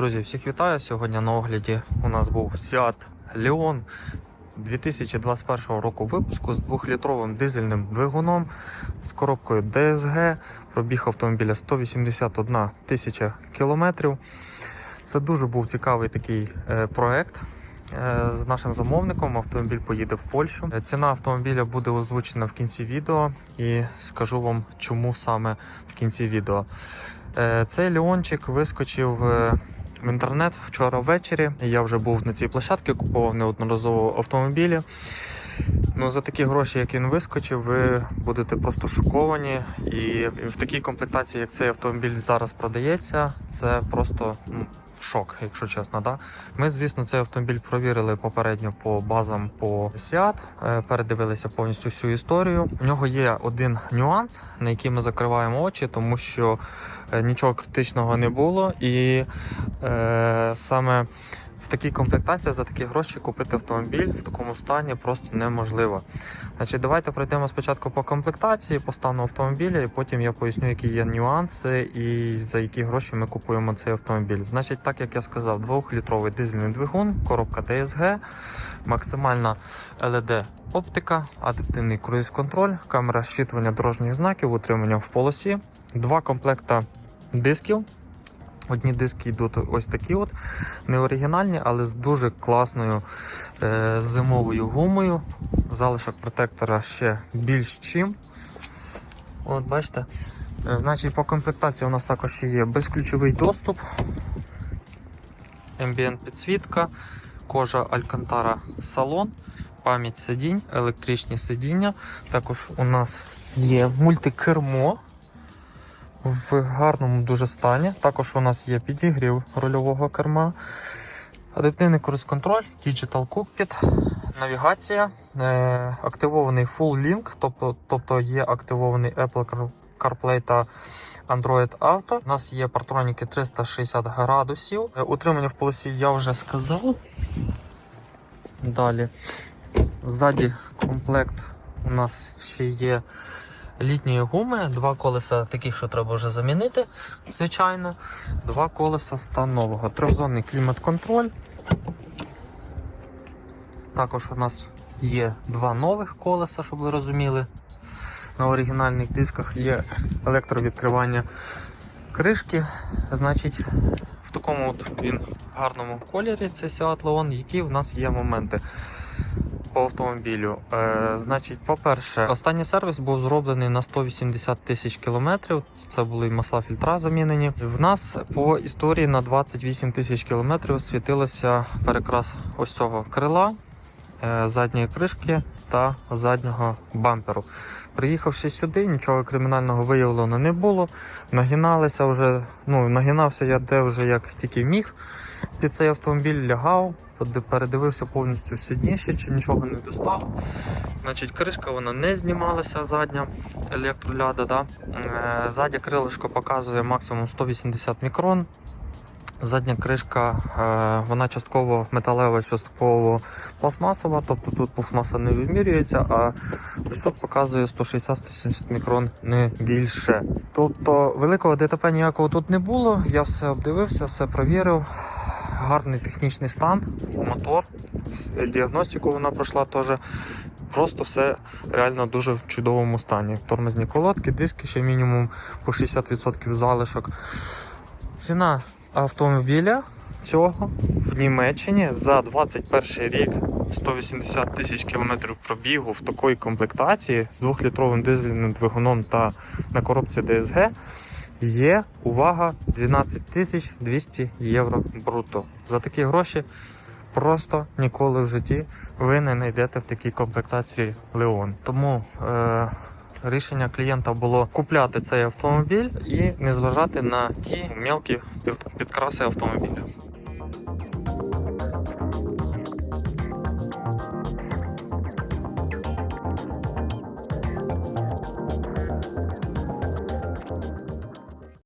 Друзі, всіх вітаю. Сьогодні на огляді у нас був Seat Leon 2021 року випуску з 2-літровим дизельним двигуном з коробкою DSG. Пробіг автомобіля 181 тисяча кілометрів. Це дуже був цікавий такий е, проект. Е, З нашим замовником автомобіль поїде в Польщу. Е, Ціна автомобіля буде озвучена в кінці відео і скажу вам, чому саме в кінці відео. Цей Леончик вискочив в інтернет вчора ввечері. Я вже був на цій площадці, купував неодноразово автомобілі. Ну, за такі гроші, як він вискочив, ви будете просто шоковані. І в такій комплектації, як цей автомобіль зараз продається, це просто ну, шок, якщо чесно. Да? Ми, звісно, цей автомобіль провірили попередньо по базам по Seat, е, передивилися повністю всю історію. У нього є один нюанс, на який ми закриваємо очі, тому що е, нічого критичного не було, і е, саме в такій комплектації за такі гроші купити автомобіль в такому стані просто неможливо. Значить, давайте пройдемо спочатку по комплектації, по стану автомобіля, і потім я поясню, які є нюанси і за які гроші ми купуємо цей автомобіль. Значить, так як я сказав, 2-літровий дизельний двигун, коробка DSG, максимальна LED оптика, адаптивний круїз-контроль, камера щитування дорожніх знаків, утримання в полосі, два комплекта дисків. Одні диски йдуть ось такі от, не оригінальні, але з дуже класною е, зимовою гумою. Залишок протектора ще більш чим. От бачите. Е, Значить, по комплектації у нас також є безключовий доступ, ambient підсвітка, кожа Алькантара салон, пам'ять сидінь, електричні сидіння. Також у нас є мультикермо в гарному дуже стані. Також у нас є підігрів рульового керма, адаптивний круїз-контроль, Digital Cockpit, навігація, е, активований Full Link, тобто, тобто є активований Apple CarPlay та Android Auto. У нас є партроніки 360 градусів. Е, Утримання в полосі я вже сказав. Далі. Ззаді комплект у нас ще є літньої гуми, два колеса таких, що треба вже замінити, звичайно. Два колеса станового. Трьохзонний клімат-контроль. Також у нас є два нових колеса, щоб ви розуміли. На оригінальних дисках є електровідкривання кришки. Значить, в такому от він гарному кольорі це Seat які в нас є моменти по автомобілю. Е, значить, по-перше, останній сервіс був зроблений на 180 тисяч кілометрів. Це були масла фільтра замінені. В нас по історії на 28 тисяч кілометрів світилося перекрас ось цього крила, задньої кришки та заднього бамперу. Приїхавши сюди, нічого кримінального виявлено не було. Нагиналися вже, ну нагинався я де вже як тільки міг. Під цей автомобіль лягав, передивився повністю сидніше, чи нічого не достав. Значить, кришка вона не знімалася задня електроляда. Да? Е, Заднє крилишко показує максимум 180 мікрон. Задня кришка, е, вона частково металева, частково пластмасова, тобто тут пластмаса не вимірюється, а ось тут показує 160-170 мікрон не більше. Тобто великого ДТП ніякого тут не було. Я все обдивився, все провірив. Гарний технічний стан, мотор, діагностику вона пройшла теж. Просто все реально дуже в чудовому стані. Тормозні колодки, диски ще мінімум по 60% залишок. Ціна автомобіля цього в Німеччині за 21 рік 180 тисяч кілометрів пробігу в такої комплектації з 2-літровим дизельним двигуном та на коробці DSG є увага 12 тисяч 200 євро бруто. За такі гроші просто ніколи в житті ви не знайдете в такій комплектації Leon. Тому е, рішення клієнта було купляти цей автомобіль і не зважати на ті мелкі підкраси автомобіля.